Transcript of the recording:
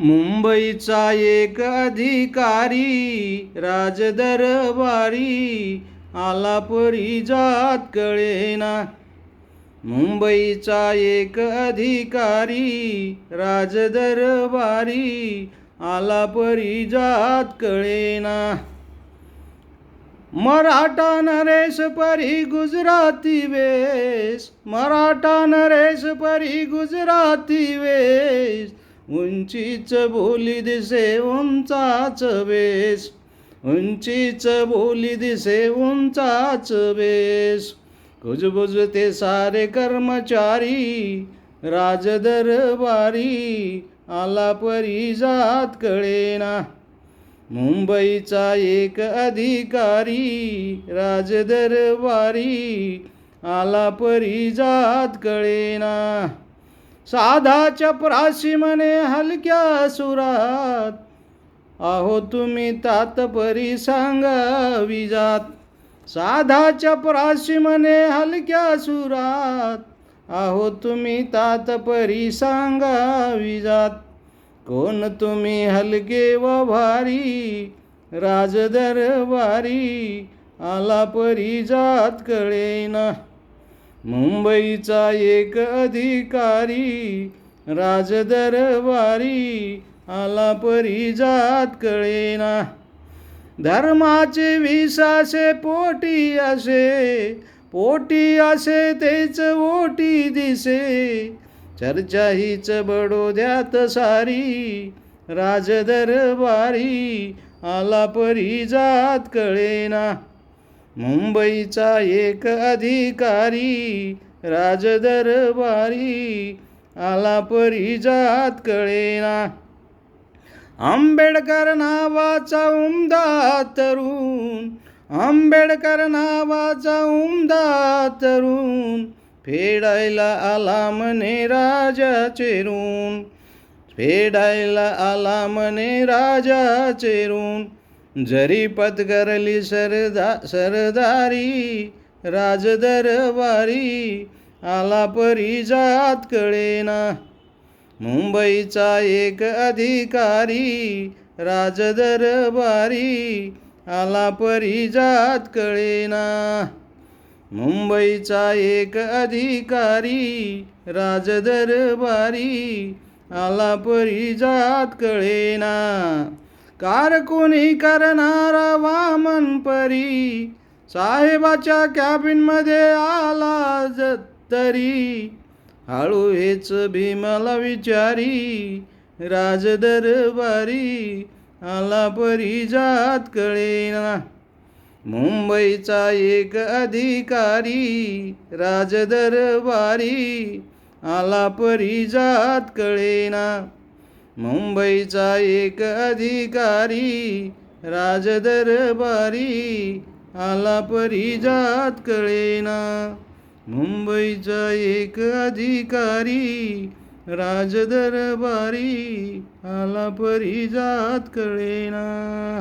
मुंबईचा एक अधिकारी राजदरबारी आला परी जात कळेना. मुंबईचा एक अधिकारी राजदरबारी आला परी जात कळेना. मराठा नरेश परी गुजराती वेश मराठा नरेश परी गुजराती वेश उंचीच बोली दिसे उंचाच वेश उंचीच बोली दिसे उंचाच वेश कुजबुजते सारे कर्मचारी राजदरबारी आला परी जात कळेना. मुंबईचा एक अधिकारी राजदरबारी आला परी जात कळेना. साधा चपराशी म्हणे हलक्या सुरात. आहो तुम्ही तातपरी सांगा विजात साधा चपराशी म्हणे हलक्या सुरात. आहो तुम्ही तातपरी सांगा विजात कोण तुम्ही हलके व भारी राजदरबारी आला परी जात कळेना. मुंबईचा एक अधिकारी राजदरबारी आला परी जात कळेना. धर्माचे विसासे पोटी असे पोटी असे तेच ओटी दिसे. चर्चा हीच बडोद्यात सारी राजदरबारी आला परी जात कळेना. मुंबईचा एक अधिकारी राजदरबारी आला परी जात कळेना. आंबेडकर नावाचा उमदा तरुण आंबेडकर नावाचा उमदा तरुण फेडायला आला म्हणे राजाचे ऋण फेडायला आला म्हणे राजाचे ऋण. जरी पत्करली सरदा सरदारी राजदरबारी आला परी जात कळेना. मुंबईचा एक अधिकारी राजदरबारी आला परी जात कळेना. मुंबईचा एक अधिकारी राजदरबारी आला परी जात कळेना. कार कोणी करणारा वामन परी. साहेबाच्या कॅबिनमध्ये आला जत्तरी तरी. हळू हेच भीमाला विचारी. राजदरबारी आला परी जात कळेना. मुंबईचा एक अधिकारी राजदरबारी आला परी जात कळेना. मुंबईचा एक अधिकारी राजदरबारी आला परिजात कळेना. मुंबईचा एक अधिकारी राजदरबारी आला परिजात कळेना.